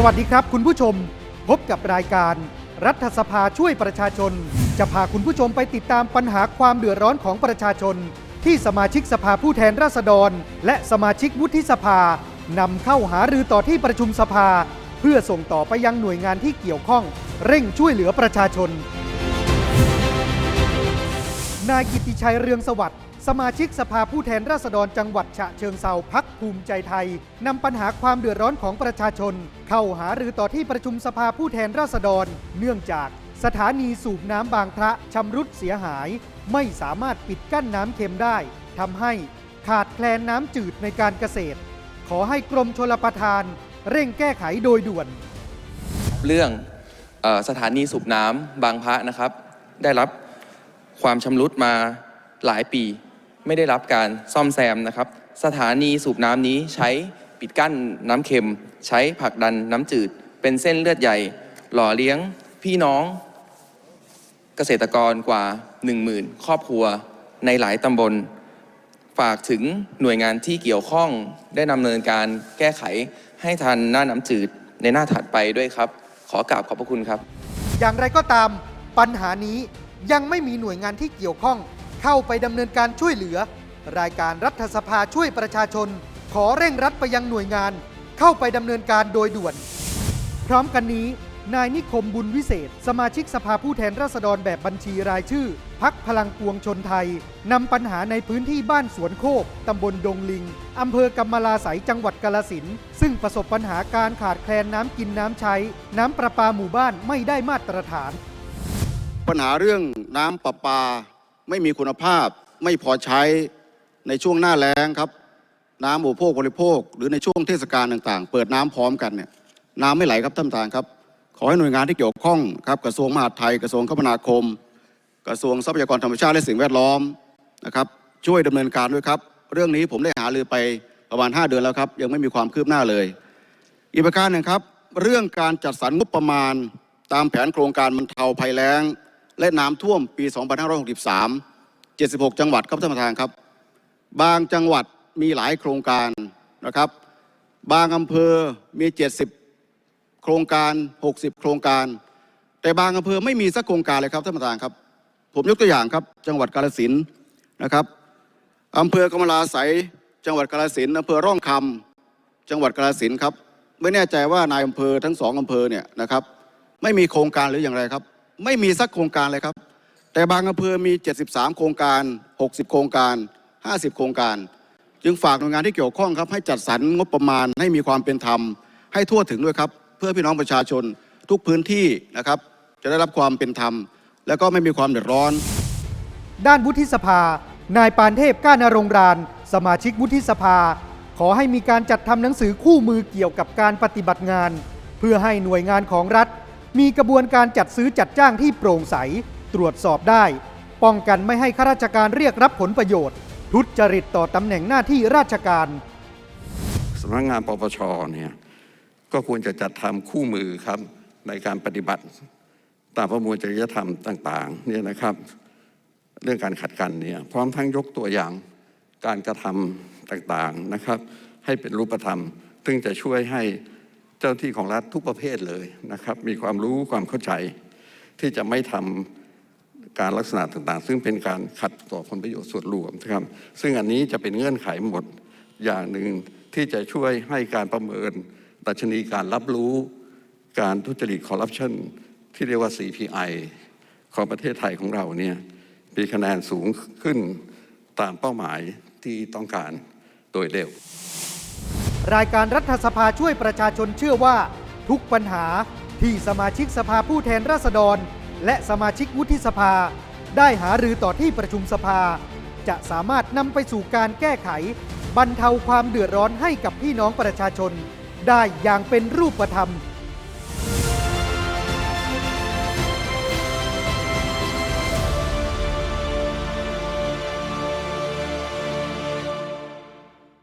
สวัสดีครับคุณผู้ชม พบกับรายการ รัฐสภาช่วยประชาชน จะพาคุณผู้ชมไปติดตามปัญหาความเดือดร้อนของประชาชน ที่สมาชิกสภาผู้แทนราษฎร และสมาชิกวุฒิสภานำเข้าหารือต่อที่ประชุมสภา เพื่อส่งต่อไปยังหน่วยงานที่เกี่ยวข้อง เร่งช่วยเหลือประชาชน นายกิติชัยเรืองสวัสดิ์ สมาชิกสภาผู้แทนราษฎรจังหวัดฉะเชิงเซาพักภูมิใจไทยนำปัญหาความเดือดร้อนของประชาชน เข้าหารือต่อที่ประชุมสภาผู้แทนราษฎร เนื่องจากสถานีสูบน้ำบางพระชำรุดเสียหาย ไม่สามารถปิดกั้นน้ำเค็มได้ทำให้ขาดแคลนน้ำจืดในการเกษตร ขอให้กรมชลประทาน เร่งแก้ไขโดยด่วน เรื่องออสถานีสูบน้ำบางพระนะครับ ได้รับความชำรุดมาหลายปี ไม่ได้รับการซ่อมแซมนะครับ สถานีสูบน้ำนี้ใช้ปิดกั้นน้ำเค็ม ใช้ผักดันน้ำจืด เป็นเส้นเลือดใหญ่ หล่อเลี้ยงพี่น้องเกษตรกรกว่า 10,000 ครอบครัวในหลายตำบล ฝากถึงหน่วยงานที่เกี่ยวข้องได้ดำเนินการแก้ไขให้ทันหน้าน้ำจืดในหน้าถัดไปด้วยครับ ขอกราบขอบพระคุณครับ อย่างไรก็ตามปัญหานี้ยังไม่มีหน่วยงานที่เกี่ยวข้อง เข้าไปดำเนินการช่วยเหลือ รายการรัฐสภาช่วยประชาชน ขอเร่งรัดไปยังหน่วยงาน เข้าไปดำเนินการโดยด่วน พร้อมกันนี้ นายนิคมบุญวิเศษ สมาชิกสภาผู้แทนราษฎรแบบบัญชีรายชื่อพักพลังปวงชนไทยนำปัญหาในพื้นที่บ้านสวนโคกตำบลดงลิงอำเภอกำมะลาไสยจังหวัดกาลสินซึ่งประสบปัญหาการขาดแคลนน้ำกินน้ำใช้ น้ำประปาหมู่บ้านไม่ได้มาตรฐาน ปัญหาเรื่องน้ำประปา ไม่มีคุณภาพไม่พอใช้ในช่วงหน้าแล้งครับ น้ำอุปโภคบริโภค หรือในช่วงเทศกาลต่าง ๆ เปิดน้ำพร้อมกันเนี่ยน้ำไม่ไหลครับท่านประธานครับ ขอให้หน่วยงานที่เกี่ยวข้องครับกระทรวงมหาดไทยกระทรวงคมนาคม กระทรวงทรัพยากรธรรมชาติและสิ่งแวดล้อมนะครับ ช่วยดำเนินการด้วยครับ เรื่องนี้ผมได้หารือไปประมาณ 5 เดือนแล้วครับ ยังไม่มีความคืบหน้าเลย อีกประการหนึ่งครับ เรื่องการจัดสรรงบประมาณตามแผนโครงการบรรเทาภัยแล้ง และน้ำท่วมปี 2563 76 จังหวัดครับท่านประธานครับ บางจังหวัดมีหลายโครงการนะครับ บางอำเภอมี 70 โครงการ 60 โครงการ แต่บางอำเภอไม่มีสักโครงการเลยครับท่านประธานครับ ผมยกตัวอย่างครับ จังหวัดกาฬสินธุ์นะครับอำเภอกำมะลาไสยจังหวัดกาฬสินธุ์อำเภอร่องคำจังหวัดกาฬสินธุ์ครับ ไม่แน่ใจว่านายอำเภอทั้งสองอำเภอเนี่ยนะครับ ไม่มีโครงการหรืออย่างไรครับ ไม่มีสักโครงการเลยครับ แต่บางอำเภอมี 73 โครงการ 60 โครงการ 50 โครงการ จึงฝากหน่วยงานที่เกี่ยวข้องครับ ให้จัดสรรงบประมาณให้มีความเป็นธรรม ให้ทั่วถึงด้วยครับ เพื่อพี่น้องประชาชนทุกพื้นที่นะครับ จะได้รับความเป็นธรรม แล้วก็ไม่มีความเดือดร้อน ด้านวุฒิสภา นายปานเทพก้านรงรานสมาชิกวุฒิสภา ขอให้มีการจัดทำหนังสือคู่มือเกี่ยวกับการปฏิบัติงาน เพื่อให้หน่วยงานของรัฐ มีกระบวนการจัดซื้อจัดจ้างที่โปร่งใส ตรวจสอบได้ ป้องกันไม่ให้ข้าราชการเรียกรับผลประโยชน์ ทุจริตต่อตำแหน่งหน้าที่ราชการสำนักงานปปชเนี่ยก็ควรจะจัดทำคู่มือครับในการปฏิบัติตามประมวลจริยธรรมต่างๆเนี่ยนะครับ เรื่องการขัดกันเนี่ยพร้อมทั้งยกตัวอย่างการกระทำต่างๆนะครับ ให้เป็นรูปธรรม ซึ่งจะช่วยให้ เจ้าหน้าที่ของรัฐทุกประเภทเลยนะครับ มีความรู้ความเข้าใจที่จะไม่ทำการลักษณะต่างๆ ซึ่งเป็นการขัดต่อผลประโยชน์ส่วนรวมนะครับ ซึ่งอันนี้จะเป็นเงื่อนไขหมดอย่างหนึ่งที่จะช่วยให้การประเมินดัชนีการรับรู้การทุจริตคอร์รัปชันที่เรียกว่า CPI ของประเทศไทยของเราเนี่ยมีคะแนนสูงขึ้นตามเป้าหมายที่ต้องการโดยเร็ว รายการรัฐสภาช่วยประชาชนเชื่อว่า ทุกปัญหาที่สมาชิกสภาผู้แทนราษฎร และสมาชิกวุฒิสภา ได้หารือต่อที่ประชุมสภา จะสามารถนำไปสู่การแก้ไข บรรเทาความเดือดร้อนให้กับพี่น้องประชาชน ได้อย่างเป็นรูปธรรม